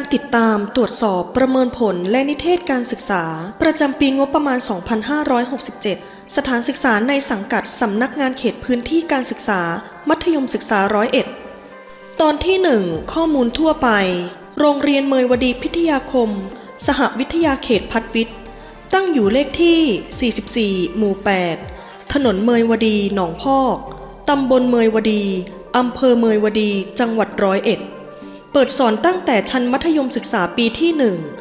การติดตามตรวจสอบประเมินผลและนิเทศการศึกษา ประจำปีงบประมาณ 2567 สถานศึกษาในสังกัดสำนักงานเขตพื้นที่การศึกษา มัธยมศึกษาร้อยเอ็ดตอนที่ 1 ข้อมูลทั่วไป โรงเรียนเมยวดีพิทยาคม สหวิทยาเขตพัดวิทย์ ตั้งอยู่เลขที่ 44 หมู่ 8 ถนนเมยวดีหนองพอก ตำบลเมยวดี อำเภอเมยวดี จังหวัดร้อยเอ็ด เปิดสอนตั้งแต่ชั้นมัธยมศึกษาปีที่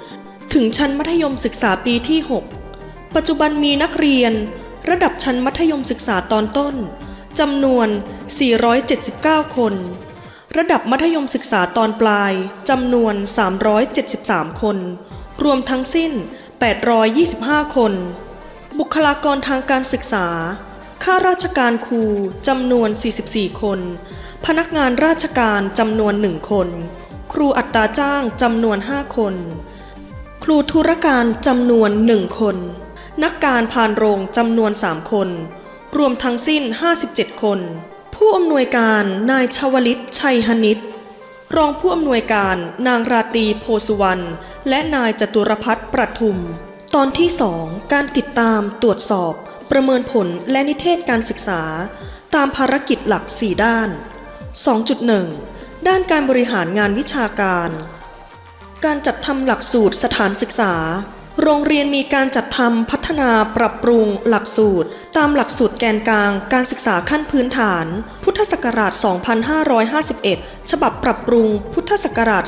1 ถึงชั้นมัธยมศึกษาปีที่ 6 ปัจจุบันมีนักเรียน ระดับชั้นมัธยมศึกษาตอนต้นจำนวน 479 คน ระดับมัธยมศึกษาตอนปลายจำนวน 373 คน รวมทั้งสิ้น 825 คน บุคลากรทางการศึกษา ข้าราชการครูจำนวน 44 คน พนักงานราชการจำนวน 1 คน ครูอัตราจ้างจำนวน 5 คน ครูธุรการจำนวน 1 คน นักการพานโรงจำนวน 3 คน รวมทั้งสิ้น 57 คน ผู้อำนวยการนายชวลิตชัยหนิต รองผู้อำนวยการนางราตีโพสุวรรณและนายจตุรพัฒน์ประทุม ตอนที่ 2 การติดตามตรวจสอบ ประเมินผลและนิเทศการศึกษา ตามภารกิจหลัก 4 ด้าน 2.1 ด้านการบริหารงานวิชาการ การจัดทำหลักสูตรสถานศึกษา โรงเรียนมีการจัดทำพัฒนาปรับปรุงหลักสูตร ตามหลักสูตรแกนกลางการศึกษาขั้นพื้นฐาน พุทธศักราช 2551 ฉบับปรับปรุง พุทธศักราช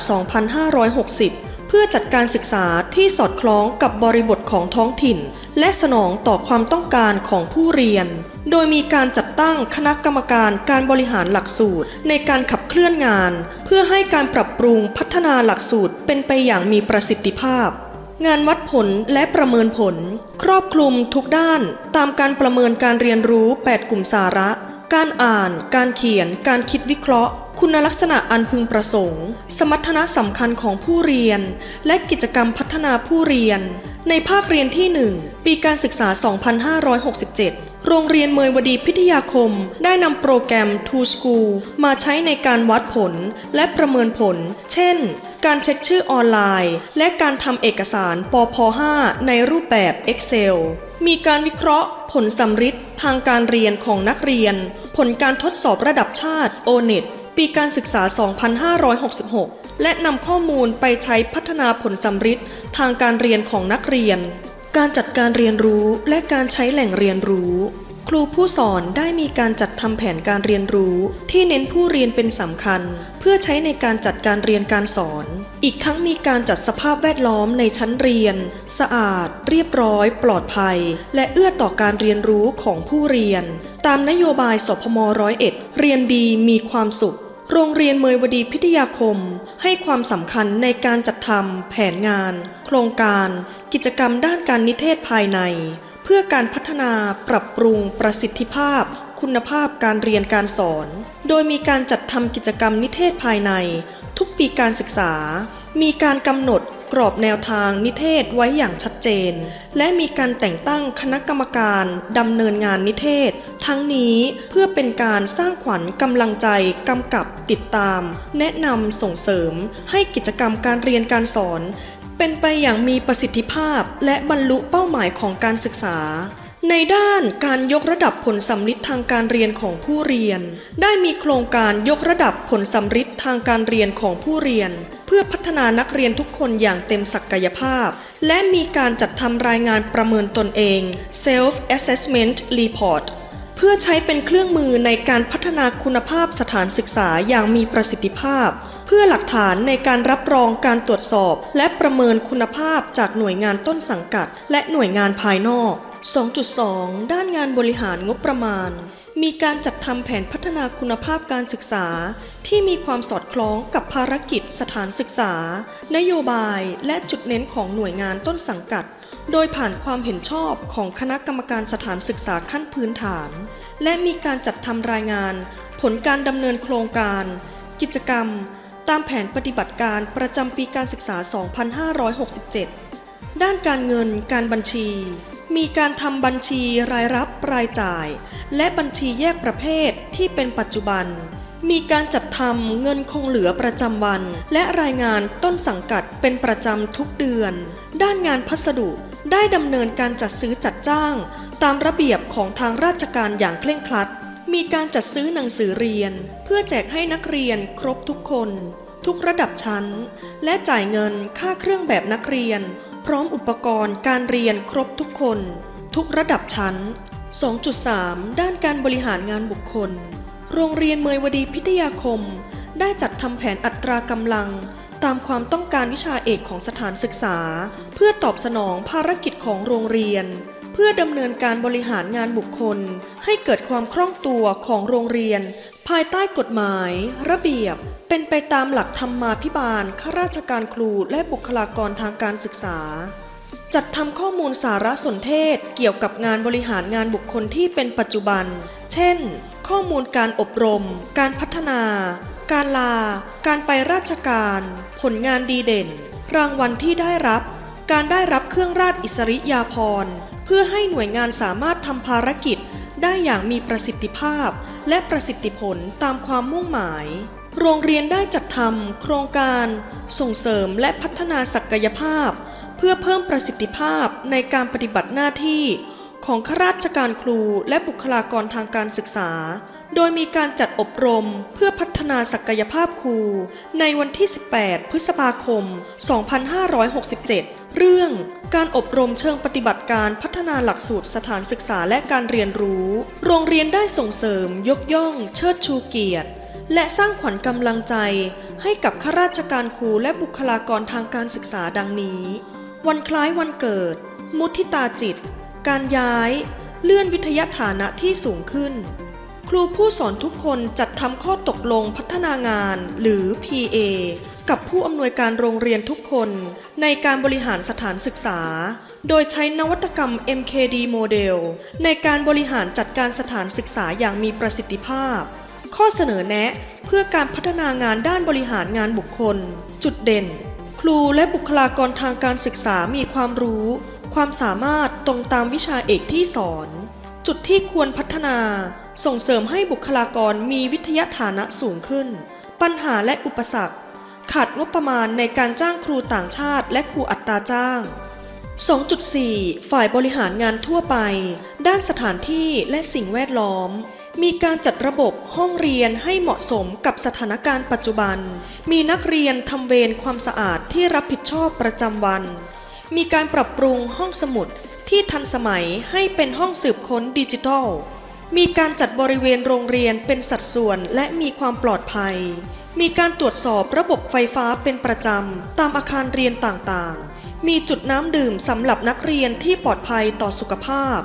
2560 เพื่อจัดการศึกษาที่สอดคล้องกับบริบทของท้องถิ่น และสนองต่อความต้องการของผู้เรียน โดยมีการจัดตั้งคณะกรรมการการบริหารหลักสูตร ในการขับเคลื่อนงาน เพื่อให้การปรับปรุงพัฒนาหลักสูตรเป็นไปอย่างมีประสิทธิภาพงานวัดผลและประเมินผล ครอบคลุมทุกด้านตามการประเมินการเรียนรู้ 8 กลุ่มสาระ การอ่าน การเขียน การคิดวิเคราะห์ คุณลักษณะอันพึงประสงค์ สมรรถนะสำคัญของผู้เรียน และกิจกรรมพัฒนาผู้เรียน ในภาคเรียนที่ 1 ปีการศึกษา 2567โรงเรียนเมยวดีพิทยาคม ได้นำโปรแกรม To School มาใช้ในการวัดผลและประเมินผล เช่น การเช็คชื่อออนไลน์ และการทำเอกสารปพ5ในรูปแบบ Excel มีการวิเคราะห์ ผลสัมฤทธิ์ทางการเรียนของนักเรียน ผลการทดสอบระดับชาติ O-NET ปีการศึกษา 2566 และนำข้อมูลไปใช้พัฒนาผลสัมฤทธิ์ทางการเรียนของนักเรียน การจัดการเรียนรู้และการใช้แหล่งเรียนรู้ ครูผู้สอนได้มีการจัดทำแผนการเรียนรู้ ที่เน้นผู้เรียนเป็นสำคัญ เพื่อใช้ในการจัดการเรียนการสอน อีกทั้งมีการจัดสภาพแวดล้อมในชั้นเรียน สะอาด เรียบร้อย ปลอดภัย และเอื้อต่อการเรียนรู้ของผู้เรียน ตามนโยบายสพมร้อยเอ็ดเรียนดีมีความสุข โรงเรียนเมยวดีพิทยาคม ให้ความสำคัญในการจัดทำแผนงาน โครงการ กิจกรรมด้านการนิเทศภายใน เพื่อการพัฒนาปรับปรุงประสิทธิภาพ คุณภาพการเรียนการสอน โดยมีการจัดทำกิจกรรมนิเทศภายใน ทุกปีการศึกษา มีการกำหนดกรอบแนวทางนิเทศไว้อย่างชัดเจน และมีการแต่งตั้งคณะกรรมการดำเนินงานนิเทศ ทั้งนี้เพื่อเป็นการสร้างขวัญกำลังใจกำกับติดตาม แนะนำส่งเสริม ให้กิจกรรมการเรียนการสอน เป็นไปอย่างมีประสิทธิภาพและบรรลุเป้าหมายของการศึกษา ในด้านการยกระดับผลสัมฤทธิ์ทางการเรียนของผู้เรียน ได้มีโครงการยกระดับผลสัมฤทธิ์ทางการเรียนของผู้เรียน เพื่อพัฒนานักเรียนทุกคนอย่างเต็มศักยภาพ และมีการจัดทำรายงานประเมินตนเอง Self Assessment Report เพื่อใช้เป็นเครื่องมือในการพัฒนาคุณภาพสถานศึกษาอย่างมีประสิทธิภาพ เพื่อหลักฐานในการรับรองการตรวจสอบ และประเมินคุณภาพจากหน่วยงานต้นสังกัด และหน่วยงานภายนอก 2.2 ด้านงานบริหารงบประมาณ มีการจัดทำแผนพัฒนาคุณภาพการศึกษา ที่มีความสอดคล้องกับภารกิจสถานศึกษา นโยบายและจุดเน้นของหน่วยงานต้นสังกัด โดยผ่านความเห็นชอบของคณะกรรมการสถานศึกษาขั้นพื้นฐาน และมีการจัดทำรายงาน ผลการดำเนินโครงการ กิจกรรม ตามแผนปฏิบัติการประจำปีการศึกษา 2567 ด้านการเงินการบัญชี มีการทำบัญชีรายรับรายจ่าย และบัญชีแยกประเภทที่เป็นปัจจุบัน มีการจัดทำเงินคงเหลือประจำวัน และรายงานต้นสังกัดเป็นประจำทุกเดือน ด้านงานพัสดุได้ดำเนินการจัดซื้อจัดจ้าง ตามระเบียบของทางราชการอย่างเคร่งครัด มีการจัดซื้อหนังสือเรียน เพื่อแจกให้นักเรียนครบทุกคน ทุกระดับชั้น และจ่ายเงินค่าเครื่องแบบนักเรียน ร้อมอุปกรณ์การเรียนครบทุกคน ทุกระดับชั้น 2.3 ด้านการบริหารงานบุคคล โรงเรียนเมยวดีพิทยาคม ได้จัดทำแผนอัตรากำลัง ตามความต้องการวิชาเอกของสถานศึกษา เพื่อตอบสนองภารกิจของโรงเรียน เพื่อดำเนินการบริหารงานบุคคล ให้เกิดความคล่องตัวของโรงเรียน ภายใต้กฎหมาย ระเบียบเป็นไปตามหลักธรรมาภิบาลข้าราชการครูและบุคลากรทางการศึกษา จัดทำข้อมูลสารสนเทศเกี่ยวกับงานบริหารงานบุคคลที่เป็นปัจจุบัน เช่น ข้อมูลการอบรม การพัฒนา การลา การไปราชการ ผลงานดีเด่น รางวัลที่ได้รับ การได้รับเครื่องราชอิสริยาภรณ์ เพื่อให้หน่วยงานสามารถทำภารกิจ ได้อย่างมีประสิทธิภาพ และประสิทธิผลตามความมุ่งหมาย โรงเรียนได้จัดทำโครงการ ส่งเสริมและพัฒนาศักยภาพ เพื่อเพิ่มประสิทธิภาพในการปฏิบัติหน้าที่ ของข้าราชการครูและบุคลากรทางการศึกษา โดยมีการจัดอบรมเพื่อพัฒนาศักยภาพครู ในวันที่ 18 พฤษภาคม 2567 เรื่องการอบรมเชิงปฏิบัติการพัฒนาหลักสูตรสถานศึกษาและการเรียนรู้ โรงเรียนได้ส่งเสริม ยกย่อง เชิดชูเกียรติ และสร้างขวัญกำลังใจ ให้กับข้าราชการครูและบุคลากรทางการศึกษาดังนี้ วันคล้ายวันเกิด มุทิตาจิต การย้าย เลื่อนวิทยาฐานะที่สูงขึ้น ครูผู้สอนทุกคนจัดทำข้อตกลงพัฒนางานหรือ PA ผู้อำนวยการโรงเรียนทุกคนในการบริหารสถานศึกษา โดยใช้นวัตกรรม MKD โมเดลในการบริหารจัดการสถานศึกษาอย่างมีประสิทธิภาพ ข้อเสนอแนะเพื่อการพัฒนางานด้านบริหารงานบุคคล จุดเด่น ครูและบุคลากรทางการศึกษามีความรู้ ความสามารถตรงตามวิชาเอกที่สอน จุดที่ควรพัฒนาส่งเสริมให้บุคลากรมีวิทยาฐานะสูงขึ้น ปัญหาและอุปสรรค ขาดงบประมาณในการจ้างครูต่างชาติและครูอัตราจ้าง 2.4 ฝ่ายบริหารงานทั่วไป ด้านสถานที่และสิ่งแวดล้อม มีการจัดระบบห้องเรียนให้เหมาะสมกับสถานการณ์ปัจจุบัน มีนักเรียนทำเวรความสะอาดที่รับผิดชอบประจำวัน มีการปรับปรุงห้องสมุดที่ทันสมัยให้เป็นห้องสืบค้นดิจิทัล มีการจัดบริเวณโรงเรียนเป็นสัดส่วนและมีความปลอดภัย มีการตรวจสอบระบบไฟฟ้าเป็นประจำ ตามอาคารเรียนต่างๆ มีจุดน้ำดื่มสำหรับนักเรียนที่ปลอดภัยต่อสุขภาพ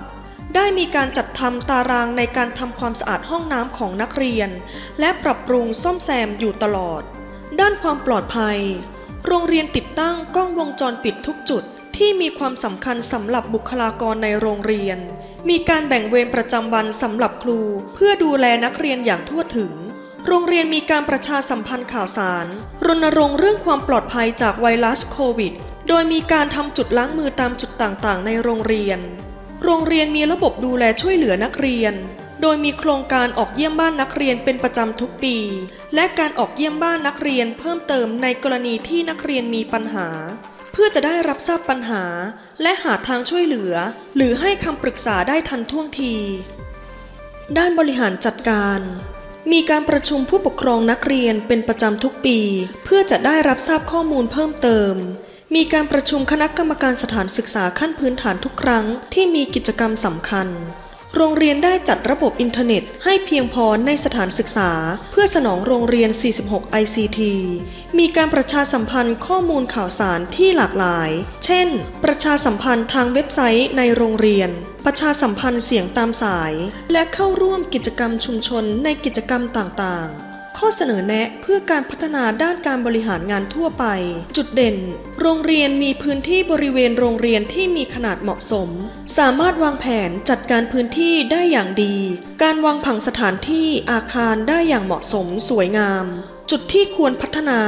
ได้มีการจัดทำตารางในการทำความสะอาดห้องน้ำของนักเรียน และปรับปรุงซ่อมแซมอยู่ตลอด ด้านความปลอดภัย โรงเรียนติดตั้งกล้องวงจรปิดทุกจุดที่มีความสำคัญสำหรับบุคลากรในโรงเรียน มีการแบ่งเวรประจำวันสำหรับครู เพื่อดูแลนักเรียนอย่างทั่วถึง โรงเรียนมีการประชาสัมพันธ์ข่าวสาร รณรงค์เรื่องความปลอดภัยจากไวรัสโควิด โดยมีการทำจุดล้างมือตามจุดต่างๆ ในโรงเรียน โรงเรียนมีระบบดูแลช่วยเหลือนักเรียน โดยมีโครงการออกเยี่ยมบ้านนักเรียนเป็นประจำทุกปี และการออกเยี่ยมบ้านนักเรียนเพิ่มเติมในกรณีที่นักเรียนมีปัญหา เพื่อจะได้รับทราบปัญหา และหาทางช่วยเหลือ หรือให้คำปรึกษาได้ทันท่วงที ด้านบริหารจัดการ มีการประชุมผู้ปกครองนักเรียนเป็นประจำทุกปี เพื่อจะได้รับทราบข้อมูลเพิ่มเติม มีการประชุมคณะกรรมการสถานศึกษาขั้นพื้นฐานทุกครั้งที่มีกิจกรรมสำคัญ โรงเรียนได้จัดระบบอินเทอร์เน็ตให้เพียงพอในสถานศึกษา เพื่อสนองโรงเรียน 46 ICT มีการประชาสัมพันธ์ข้อมูลข่าวสารที่หลากหลาย เช่น ประชาสัมพันธ์ทางเว็บไซต์ในโรงเรียน ประชาสัมพันธ์เสียงตามสาย และเข้าร่วมกิจกรรมชุมชนในกิจกรรมต่างๆ ข้อเสนอแนะเพื่อการพัฒนาด้านการบริหารงานทั่วไป จุดเด่น โรงเรียนมีพื้นที่บริเวณโรงเรียนที่มีขนาดเหมาะสม สามารถวางแผนจัดการพื้นที่ได้อย่างดี การวางผังสถานที่อาคารได้อย่างเหมาะสมสวยงาม จุดที่ควรพัฒนา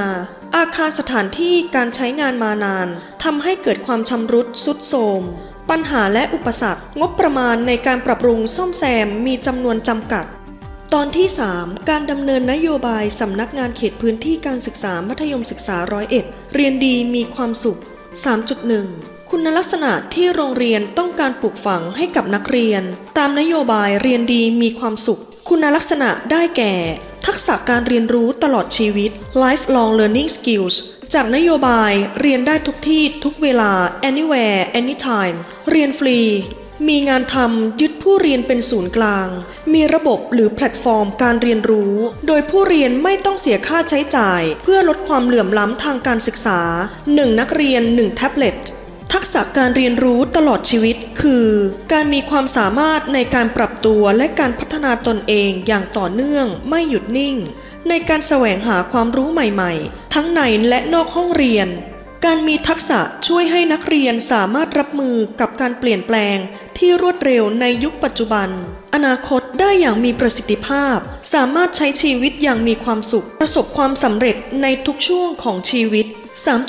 อาคารสถานที่การใช้งานมานานทำให้เกิดความชำรุดสุดโทรม ปัญหาและอุปสรรคงบประมาณในการปรับปรุงซ่อมแซมมีจำนวนจำกัด ตอนที่ 3 การดำเนินนโยบายสำนักงานเขตพื้นที่การศึกษามัธยมศึกษาร้อยเอ็ดเรียนดีมีความสุข 3.1 คุณลักษณะที่โรงเรียนต้องการปลูกฝังให้กับนักเรียน ตามนโยบายเรียนดีมีความสุข คุณลักษณะได้แก่ ทักษะการเรียนรู้ตลอดชีวิต lifelong learning skills จากนโยบายเรียนได้ทุกที่ทุกเวลา anywhere anytime เรียนฟรี มีงานทำยึดผู้เรียนเป็นศูนย์กลาง มีระบบหรือแพลตฟอร์มการเรียนรู้ โดยผู้เรียนไม่ต้องเสียค่าใช้จ่าย เพื่อลดความเหลื่อมล้ำทางการศึกษา 1 นักเรียน 1 แท็บเล็ตทักษะการเรียนรู้ตลอดชีวิตคือ การมีความสามารถในการปรับตัวและการพัฒนาตนเองอย่างต่อเนื่องไม่หยุดนิ่ง ในการแสวงหาความรู้ใหม่ๆ ทั้งในและนอกห้องเรียน การมีทักษะช่วยให้นักเรียนสามารถรับมือกับการเปลี่ยนแปลงที่รวดเร็วในยุคปัจจุบัน อนาคตได้อย่างมีประสิทธิภาพ สามารถใช้ชีวิตอย่างมีความสุข ประสบความสำเร็จในทุกช่วงของชีวิต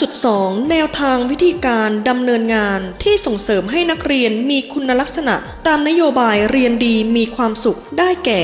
3.2 แนวทางวิธีการดำเนินงานที่ส่งเสริมให้นักเรียนมีคุณลักษณะ ตามนโยบายเรียนดีมีความสุขได้แก่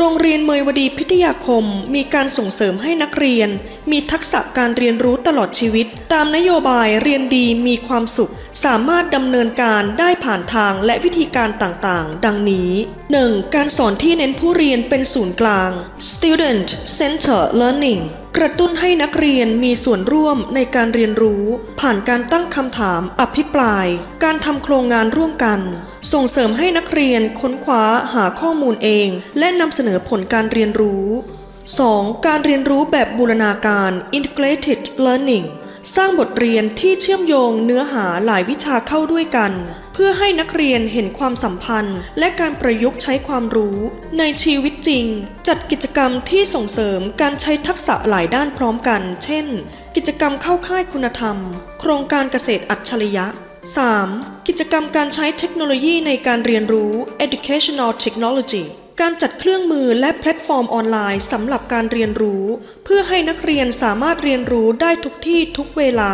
โรงเรียนเมยวดีพิทยาคม มีการส่งเสริมให้นักเรียน มีทักษะการเรียนรู้ตลอดชีวิต ตามนโยบายเรียนดีมีความสุข สามารถดำเนินการได้ผ่านทางและวิธีการต่างๆ ดังนี้ 1. การสอนที่เน้นผู้เรียนเป็นศูนย์กลาง student center learning กระตุ้นให้นักเรียนมีส่วนร่วมในการเรียนรู้ ผ่านการตั้งคำถามอภิปราย การทำโครงงานร่วมกัน ส่งเสริมให้นักเรียนค้นคว้าหาข้อมูลเอง และนำเสนอผลการเรียนรู้ 2. การเรียนรู้แบบบูรณาการ integrated learning สร้างบทเรียนที่เชื่อมโยงเนื้อหาหลายวิชาเข้าด้วยกัน เพื่อให้นักเรียนเห็นความสัมพันธ์ และการประยุกต์ใช้ความรู้ ในชีวิตจริง จัดกิจกรรมที่ส่งเสริมการใช้ทักษะหลายด้านพร้อมกัน เช่น กิจกรรมเข้าค่ายคุณธรรม โครงการเกษตรอัจฉริยะ 3. กิจกรรมการใช้เทคโนโลยีในการเรียนรู้ educational technology การจัดเครื่องมือและแพลตฟอร์มออนไลน์สำหรับการเรียนรู้ เพื่อให้นักเรียนสามารถเรียนรู้ได้ทุกที่ทุกเวลา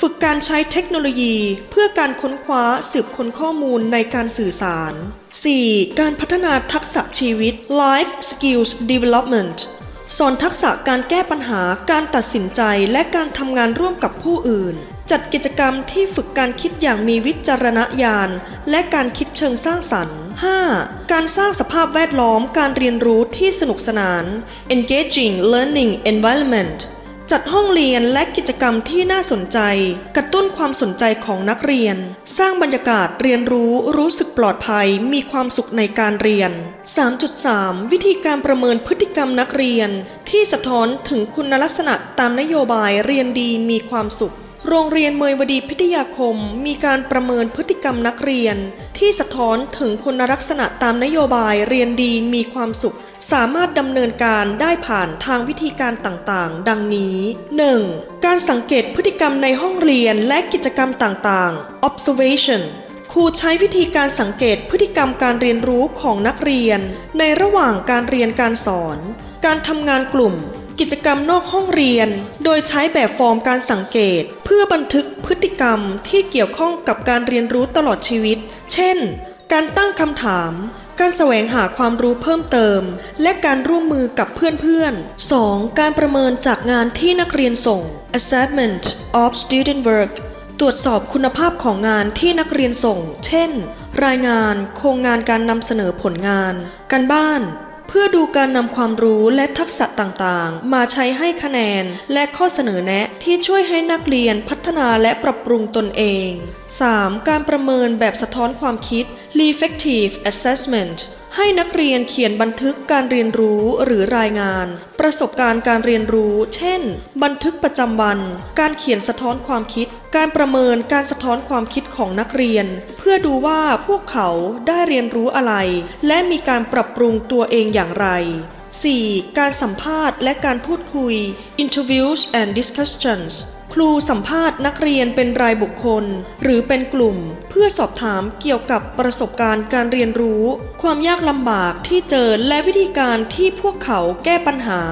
ฝึกการใช้เทคโนโลยี เพื่อการค้นคว้าสืบค้นข้อมูลในการสื่อสาร 4. การพัฒนาทักษะชีวิต life skills development สอนทักษะการแก้ปัญหาการตัดสินใจและการทำงานร่วมกับผู้อื่น จัดกิจกรรมที่ฝึกการคิดอย่างมีวิจารณญาณ และการคิดเชิงสร้างสรรค์ 5. การสร้างสภาพแวดล้อมการเรียนรู้ที่สนุกสนาน engaging learning environment จัดห้องเรียนและกิจกรรมที่น่าสนใจ กระตุ้นความสนใจของนักเรียน สร้างบรรยากาศเรียนรู้รู้สึกปลอดภัย มีความสุขในการเรียน 3.3 วิธีการประเมินพฤติกรรมนักเรียน ที่สะท้อนถึงคุณลักษณะตามนโยบายเรียนดีมีความสุข โรงเรียนเมยวดีพิทยาคมมีการประเมินพฤติกรรมนักเรียน ที่สะท้อนถึงคุณลักษณะตามนโยบายเรียนดีมีความสุข สามารถดำเนินการได้ผ่านทางวิธีการต่างๆ ดังนี้ 1. การสังเกตพฤติกรรมในห้องเรียนและกิจกรรมต่างๆ observation ครูใช้วิธีการสังเกตพฤติกรรมการเรียนรู้ของนักเรียน ในระหว่างการเรียนการสอน การทำงานกลุ่ม กิจกรรมนอกห้องเรียน โดยใช้แบบฟอร์มการสังเกต เพื่อบันทึกพฤติกรรมที่เกี่ยวข้องกับการเรียนรู้ตลอดชีวิต เช่น การตั้งคำถาม การแสวงหาความรู้เพิ่มเติม และการร่วมมือกับเพื่อนๆ 2. การประเมินจากงานที่นักเรียนส่ง assessment of student work ตรวจสอบคุณภาพของงานที่นักเรียนส่ง เช่น รายงาน โครงงานการนำเสนอผลงาน การบ้าน เพื่อดูการนำความรู้และทักษะต่างๆ มาใช้ให้คะแนน และข้อเสนอแนะที่ช่วยให้นักเรียนพัฒนาและปรับปรุงตนเอง 3. การประเมินแบบสะท้อนความคิด reflective assessment ให้นักเรียนเขียนบันทึกการเรียนรู้หรือรายงาน ประสบการณ์การเรียนรู้ เช่น บันทึกประจำวัน การเขียนสะท้อนความคิด การประเมินการสะท้อนความคิดของนักเรียน เพื่อดูว่าพวกเขาได้เรียนรู้อะไร และมีการปรับปรุงตัวเองอย่างไร 4. การสัมภาษณ์และการพูดคุย interviews and discussions ครูสัมภาษณ์นักเรียนเป็นรายบุคคล หรือเป็นกลุ่ม เพื่อสอบถามเกี่ยวกับประสบการณ์การเรียนรู้ ความยากลำบากที่เจอและวิธีการที่พวกเขาแก้ปัญหา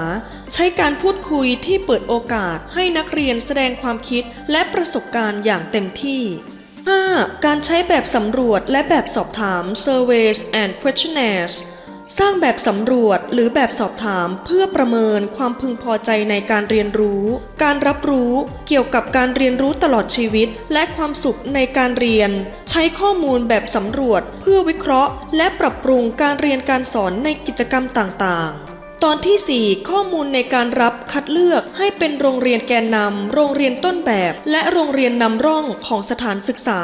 ใช้การพูดคุยที่เปิดโอกาสให้นักเรียนแสดงความคิดและประสบการณ์อย่างเต็มที่ 5. การใช้แบบสำรวจและแบบสอบถาม surveys and questionnaires สร้างแบบสำรวจหรือแบบสอบถามเพื่อประเมินความพึงพอใจในการเรียนรู้ การรับรู้เกี่ยวกับการเรียนรู้ตลอดชีวิต และความสุขในการเรียน ใช้ข้อมูลแบบสำรวจ เพื่อวิเคราะห์ และปรับปรุงการเรียนการสอนในกิจกรรมต่างๆตอนที่ 4 ข้อมูลในการรับคัดเลือกให้เป็นโรงเรียนแกนนำ โรงเรียนต้นแบบ และโรงเรียนนำร่องของสถานศึกษา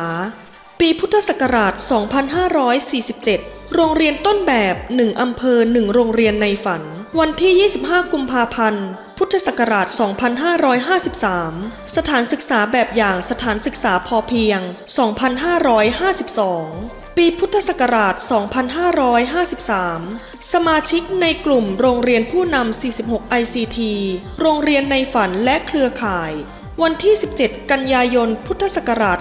ปีพุทธศักราช 2547 โรงเรียนต้นแบบ 1 อำเภอ 1 โรงเรียนในฝัน วันที่ 25 กุมภาพันธ์ พุทธศักราช 2553 สถานศึกษาแบบอย่างสถานศึกษาพอเพียง 2552 ปีพุทธศักราช 2553 สมาชิกในกลุ่มโรงเรียนผู้นำ 46 ICT โรงเรียนในฝันและเครือข่าย วันที่ 17 กันยายน พุทธศักราช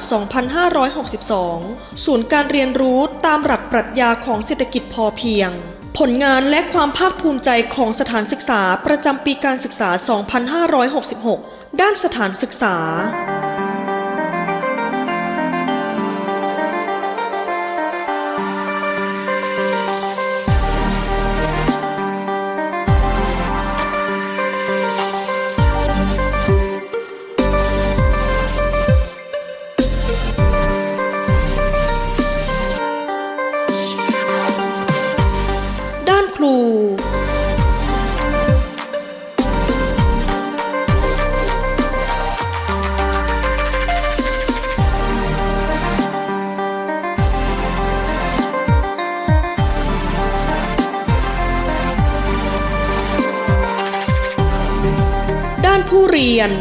2562 ศูนย์การเรียนรู้ตามหลักปรัชญาของเศรษฐกิจพอเพียง ผลงานและความภาคภูมิใจของสถานศึกษาประจำปีการศึกษา 2566 ด้านสถานศึกษาานผู้เรียน